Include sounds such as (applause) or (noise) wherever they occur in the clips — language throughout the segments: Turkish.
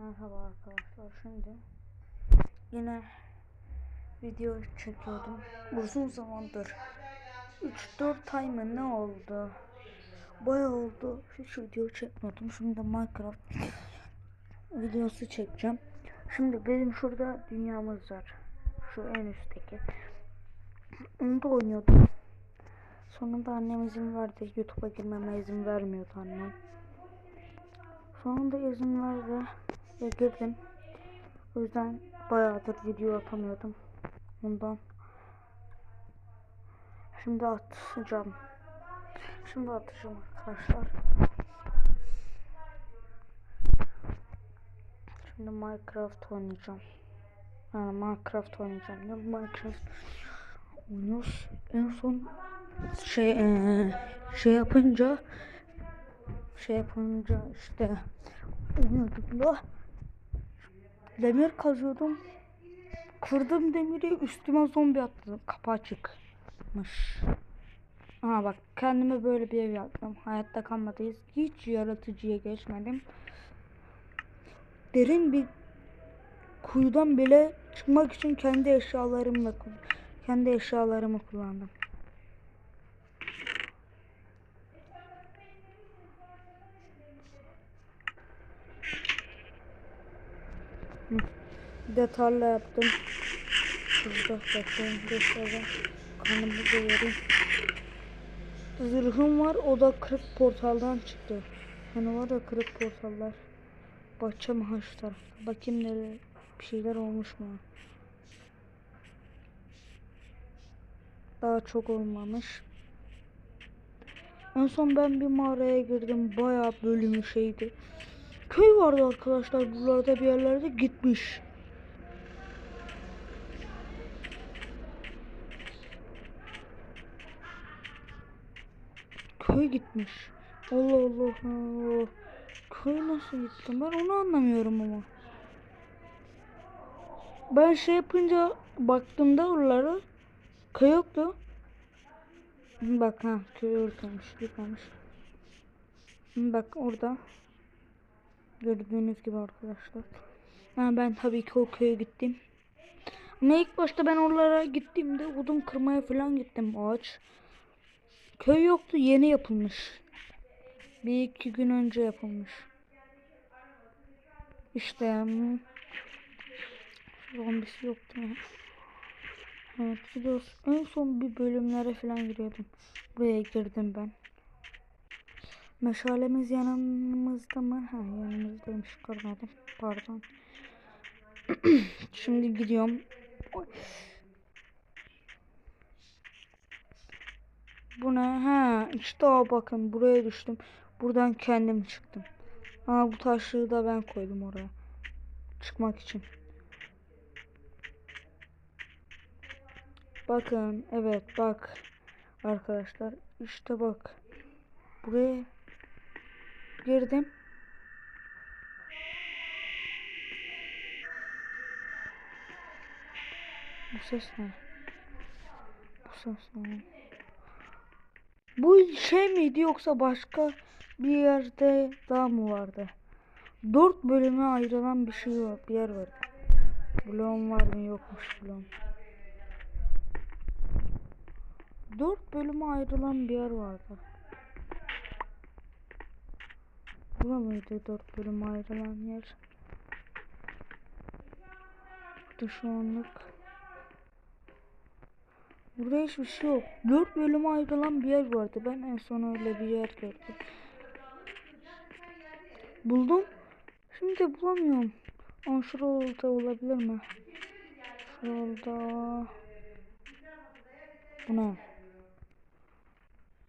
Merhaba arkadaşlar. Şimdi yine video çekiyordum. Uzun zamandır 3-4 ay mı ne oldu? Bayağı oldu. Hiç video çekmiyordum. Şimdi Minecraft videosu çekeceğim. Şimdi benim şurada dünyamız var. Şu en üstteki. Onu da oynuyordum. Sonunda annem izin verdi. YouTube'a girmeme izin vermiyordu annem. Sonunda izin verdi ve girdim. O yüzden bayağıdır video atamıyordum. Ondan. Şimdi atacağım. Şimdi atacağım arkadaşlar. Şimdi Minecraft oynayacağım. Yani Minecraft oynayacağım. Ne Minecraft oynuyoruz. En son şey eee, şey yapınca şey yapınca işte oynadığımda demir kazıyordum. Kırdım demiri üstüme zombi attı. Kapı açıkmış. Aha bak kendime böyle bir ev yaptım. Hayatta kalmadayız. Hiç yaratıcıya geçmedim. Derin bir kuyudan bile çıkmak için kendi eşyalarımla kendi eşyalarımı kullandım. Hı. Bir de tarla yaptım. Şurada bakayım göstereceğim. Kanımı doyurayım. Zırhım var o da kırık portaldan çıktı. Hani var ya kırık portallar. Bahçem ha tarafta. Bakayım nereye bir şeyler olmuş mu? Daha çok olmamış. En son ben bir mağaraya girdim. Bayağı bölümü şeydi. Köy vardı arkadaşlar buralarda bir yerlerde gitmiş. Köy gitmiş. Allah Allah. Allah. Köy nasıl gitti? Ben onu anlamıyorum ama. Ben şey yapınca baktığımda oralara köy yoktu. Bak ha köy oradaymış. Yıkamış. Bak orada. Gördüğünüz gibi arkadaşlar. Yani ben tabii ki o köye gittim. Ama ilk başta ben oralara gittiğimde odun kırmaya falan gittim ağaç. Köy yoktu yeni yapılmış. Bir iki gün önce yapılmış. İşte zombisi yoktu. Evet biliyorsun en son bir bölümlere falan giriyordum. Buraya girdim ben. Meşalemiz yanımızda mı? Ha yanımızdaymış görmedim. Pardon. (clears throat) Şimdi gidiyorum. Oy. Bu ne? Ha işte o bakın buraya düştüm. Buradan kendim çıktım. Ama bu taşlığı da ben koydum oraya. Çıkmak için. Bakın evet bak. Arkadaşlar işte bak. Buraya girdim. Bu ses ne? Bu ses ne? Bu şey miydi yoksa başka bir yerde daha mı vardı? Dört bölüme ayrılan bir şey var, bir yer var. Bloğum var mı yokmuş bloğum. Dört bölüme ayrılan bir yer vardı. Bura mıydı dört bölüme ayrılan yer? Burada şu anlık. Burada hiçbir şey yok. Dört bölüme ayrılan bir yer vardı. Ben en son öyle bir yer gördüm. Buldum. Şimdi bulamıyorum. Aa şurada olabilir mi? Şurada. Bu ne?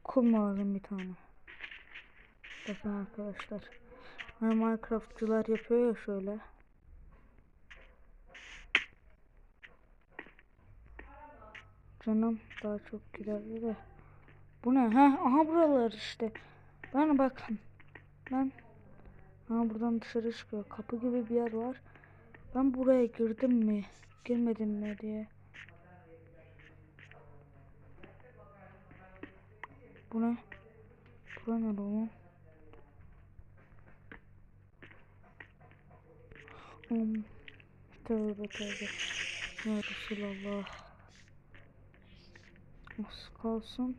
Kum lazım bir tane. Bakın arkadaşlar. Hani Minecraftçılar yapıyor ya şöyle. Canım daha çok giderdi de. Bu ne? Ha, aha buralar işte. Ben bakın. Ben Aha buradan dışarı çıkıyor. Kapı gibi bir yer var. Ben buraya girdim mi? Girmedim mi diye. Bu ne? Bura ne oğlum? Hmm. Tövbe tövbe. Ya Resulallah. Az kalsın.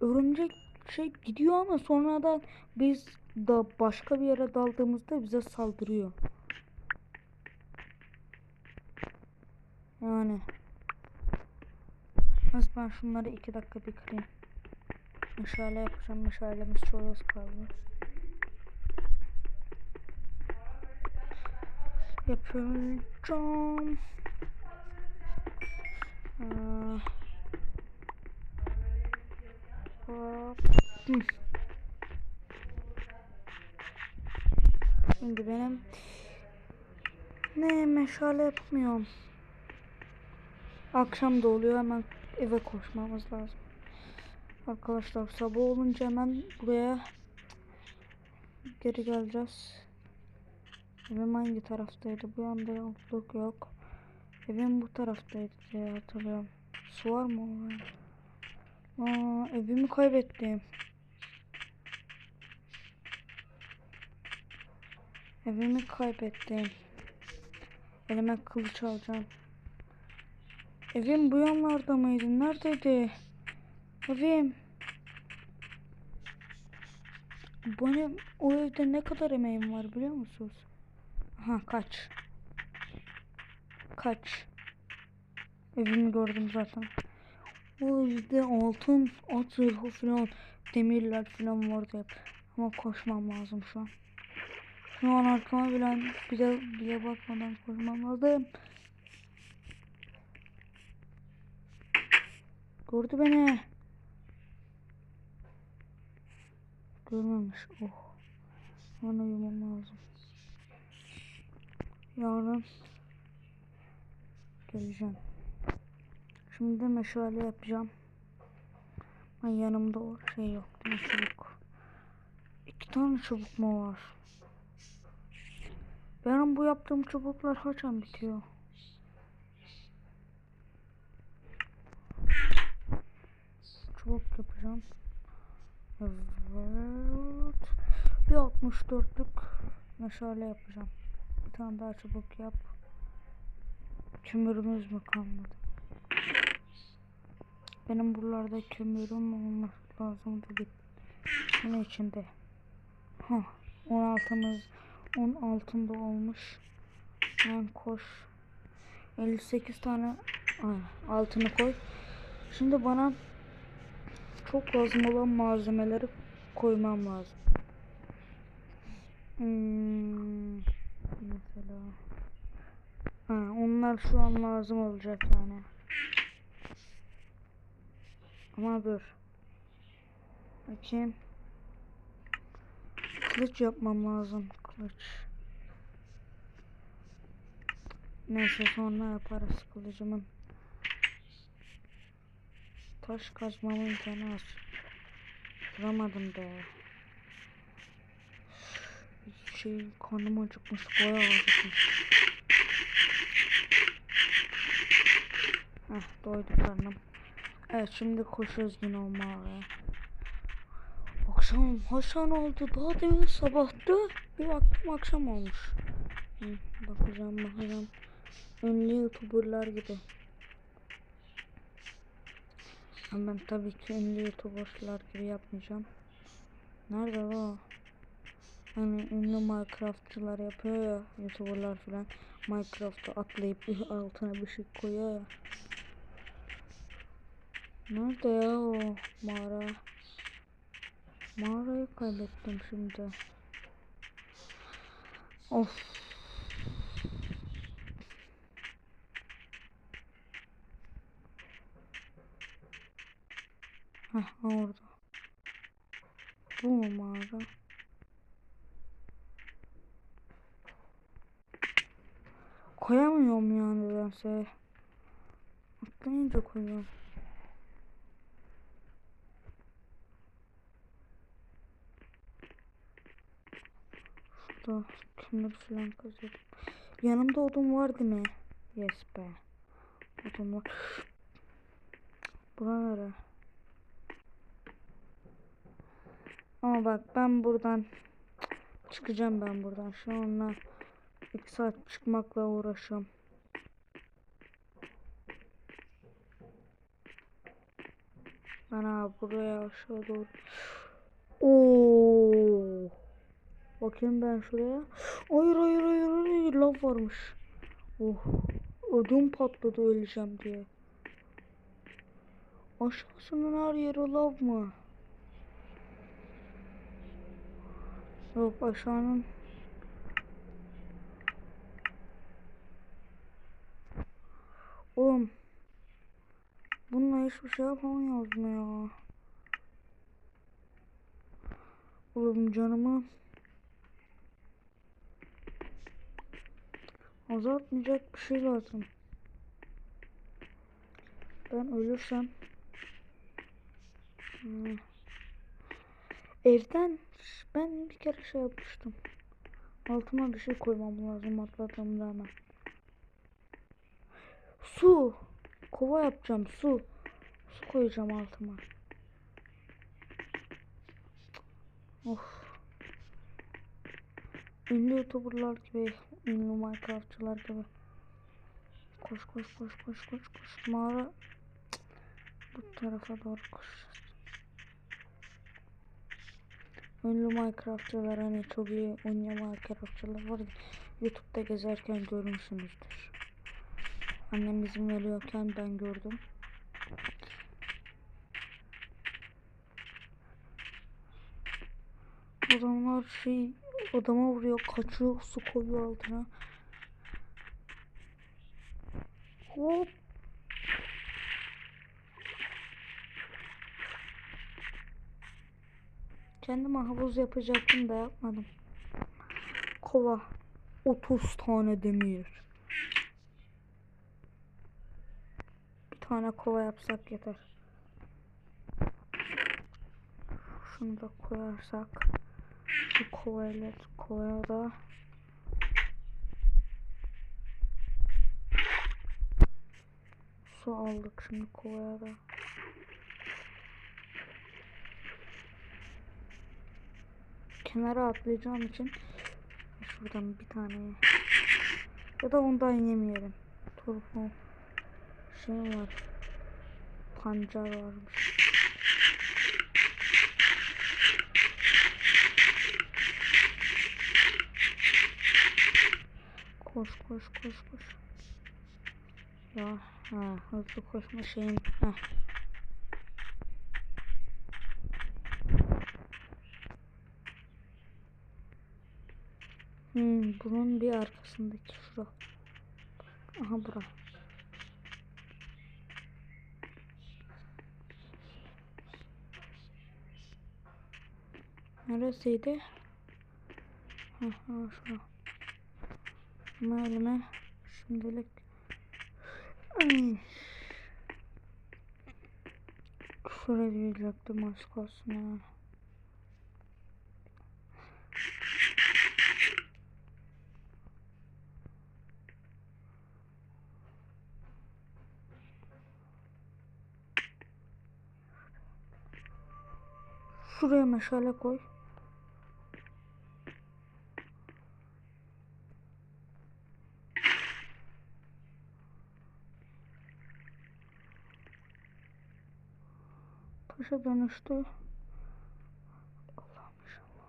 Örümcek şey gidiyor ama sonradan biz da başka bir yere daldığımızda bize saldırıyor. Yani. Nasıl ben şunları iki dakika bir kırayım. Meşale yapacağım. Meşalemiz çok az kaldı. Yapacağım. Şimdi benim ne meşale yapmıyorum. Akşam da oluyor hemen eve koşmamız lazım. Arkadaşlar sabah olunca hemen buraya geri geleceğiz. Evim hangi taraftaydı? Bu yanda yokluk yok. Evim bu taraftaydı diye hatırlıyorum. Su var mı? Aa, evimi kaybettim. Evimi kaybettim. Elime kılıç alacağım. Evim bu yanlarda mıydı? Neredeydi? Evim. Benim o evde ne kadar emeğim var biliyor musunuz? Ha kaç. Kaç. Evimi gördüm zaten. O evde altın, at zırhı falan, demirler falan vardı hep. Ama koşmam lazım şu an. Şu an arkama bile bile, bile bakmadan koşmam lazım. Gördü beni. Görmemiş. Oh. Bana uyumam lazım. Yarın geleceğim. Şimdi meşale yapacağım. Ben yanımda o şey yok. Çubuk. İki tane çubuk mu var? Benim bu yaptığım çubuklar kaçan bitiyor? Çubuk yapacağım. Evet. Bir 64'lük meşale yapacağım. Bir tane daha çubuk yap. Kömürümüz mü kalmadı? Benim buralarda kömürüm olması lazımdı bir bunun içinde. Ha, 16'mız 10 altında olmuş. Hemen koş. 58 tane altını koy. Şimdi bana çok lazım olan malzemeleri koymam lazım. Hmm, mesela ha, onlar şu an lazım olacak yani. Ama dur. Bakayım. Kılıç yapmam lazım. Kılıç. Neyse sonra yaparız kılıcımın. Taş kazmamın canı az. Duramadım be. Şey karnım acıkmış. Bayağı acıkmış. Heh doydu karnım. Evet şimdi koşuyoruz yine o mağaraya. Akşam Hasan oldu. Daha demin sabahtı. Bir baktım akşam olmuş. Hı, bakacağım bakacağım. Ünlü youtuberlar gibi. Ben tabii ki ünlü youtuberlar gibi yapmayacağım. Nerede o? Hani ünlü Minecraftçılar yapıyor ya youtuberlar falan. Minecraft'ta atlayıp altına bir şey koyuyor ya. Nerede ya o mağara? Mağarayı kaybettim şimdi. Of. Heh orada. Bu mu mağara? Koyamıyorum yani nedense. Atlayınca koyuyorum. Şurada kömür falan kazıyorum. Yanımda odun var değil mi? Yes be. Odun var. Bura nere? Ama bak ben buradan çıkacağım ben buradan. Şu anla 2 saat çıkmakla uğraşıyorum. Ana buraya aşağı doğru. Oo. Bakayım ben şuraya. Hayır hayır hayır hayır lav varmış. Oh. Ödüm patladı öleceğim diye. Aşağısının her yeri lav mı? Yok aşağının Oğlum Bununla hiçbir şey yapamıyoruz mu ya? Oğlum canımı azaltmayacak bir şey lazım. Ben ölürsem Hmm. Evden ben bir kere şey yapmıştım. Altıma bir şey koymam lazım atladığımda hemen. Su. Kova yapacağım su. Su koyacağım altıma. Of. Ünlü youtuberlar gibi, ünlü minecraftçılar gibi. Koş koş koş koş koş koş. Mağara bu tarafa doğru koşacağız. Ünlü minecraftçılar hani çok iyi oynayan minecraftçılar var. ya, Youtube'da gezerken görmüşsünüzdür. Annem izin veriyorken ben gördüm. Adamlar şey adama vuruyor kaçıyor su koyuyor altına. Hop. Kendime havuz yapacaktım da yapmadım. Kova. 30 tane demir. Tane kova yapsak yeter. Şunu da koyarsak. Bu kovayla kovaya da su aldık şimdi kovaya da. Kenara atlayacağım için şuradan bir tane ya da ondan yemeyelim. Turbo şey var. Pancar varmış. Koş koş koş koş. Ya ha hızlı koşma şeyim. Heh. Hmm, bunun bir arkasındaki şura. Aha bura. Neresiydi? Ha ha şura. Ama şimdilik Ay. Şuraya diyecektim az kalsın ya. Şuraya meşale koy. Taşa dönüştü. Allah'ım inşallah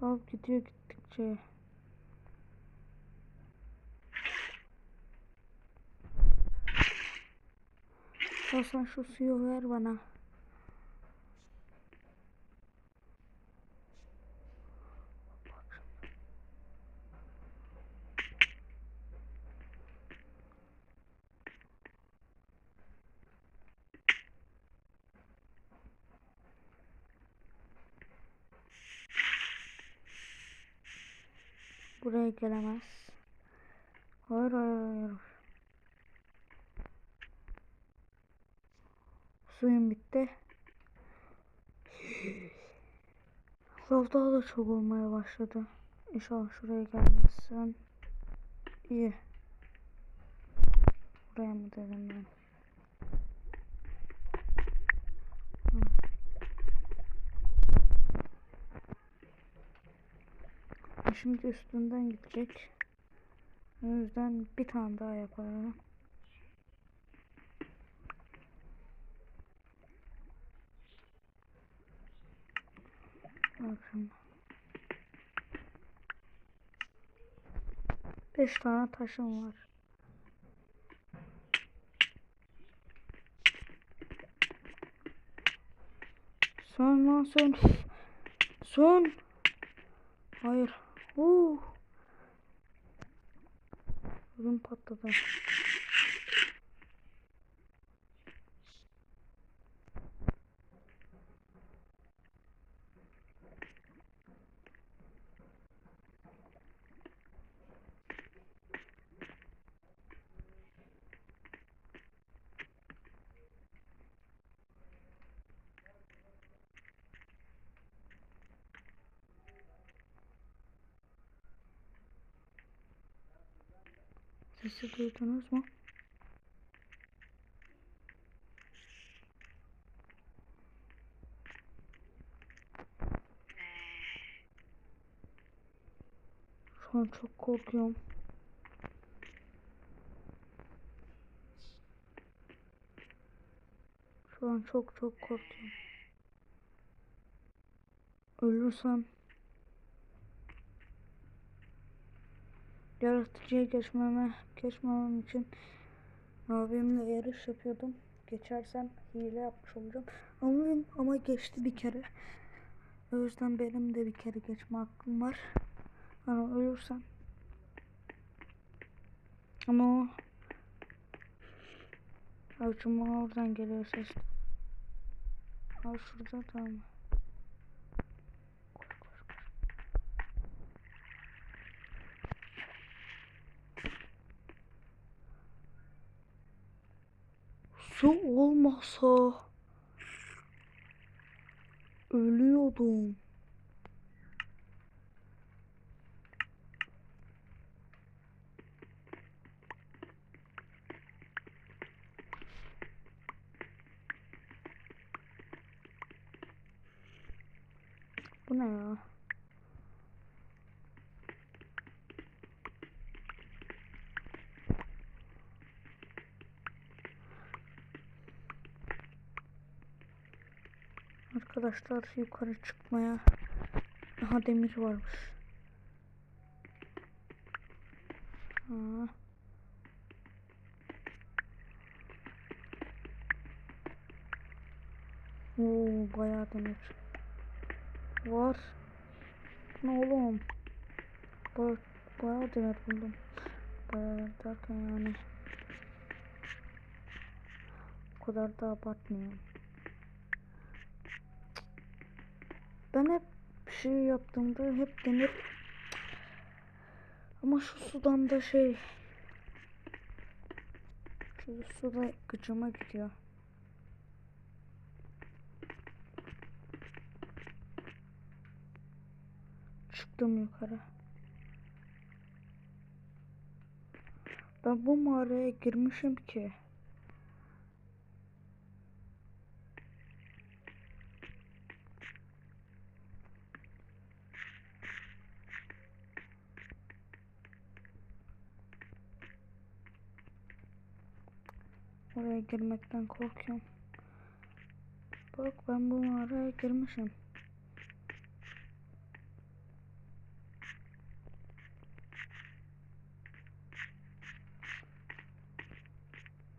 Allah'ım. Abi gidiyor gittikçe. Ya sen şu suyu ver bana. Buraya gelemez. Hayır hayır hayır. Suyum bitti. Lav da çok olmaya başladı. İnşallah şuraya gelmezsen. İyi. Buraya mı dedim ben? Şimdi üstünden gidecek. O yüzden bir tane daha yapalım. Bakın. Beş tane taşım var. Son lan son. Son. Hayır. Uh. Ödüm patladı. Sesi duydunuz mu? Şu an çok korkuyorum. Şu an çok çok korkuyorum. Ölürsem yaratıcıya geçmeme geçmemem için abimle yarış yapıyordum. Geçersem hile yapmış olacağım. Ama, ama geçti bir kere. O yüzden benim de bir kere geçme hakkım var. Ama ölürsem. Ama o Avcuma oradan geliyor ses. Al şurada tamam. Su olmasa ölüyordum. Bu ne ya? Arkadaşlar yukarı çıkmaya daha demir varmış. Aa. Oo, bayağı demir var. Ne oğlum? Baya, bayağı demir buldum. Bayağı derken yani. O kadar da abartmıyorum. Ben hep bir şey yaptığımda hep demir ama şu sudan da şey şu suda gıcıma gidiyor. Çıktım yukarı. Ben bu mağaraya girmişim ki. Oraya girmekten korkuyorum. Bak ben bu mağaraya girmişim.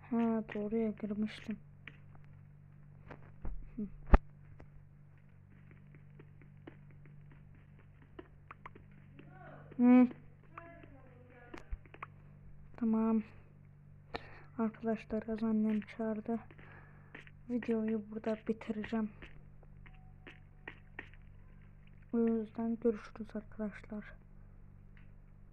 Ha doğruya girmiştim. Hı. Tamam. Arkadaşlar az annem çağırdı. Videoyu burada bitireceğim. O yüzden görüşürüz arkadaşlar.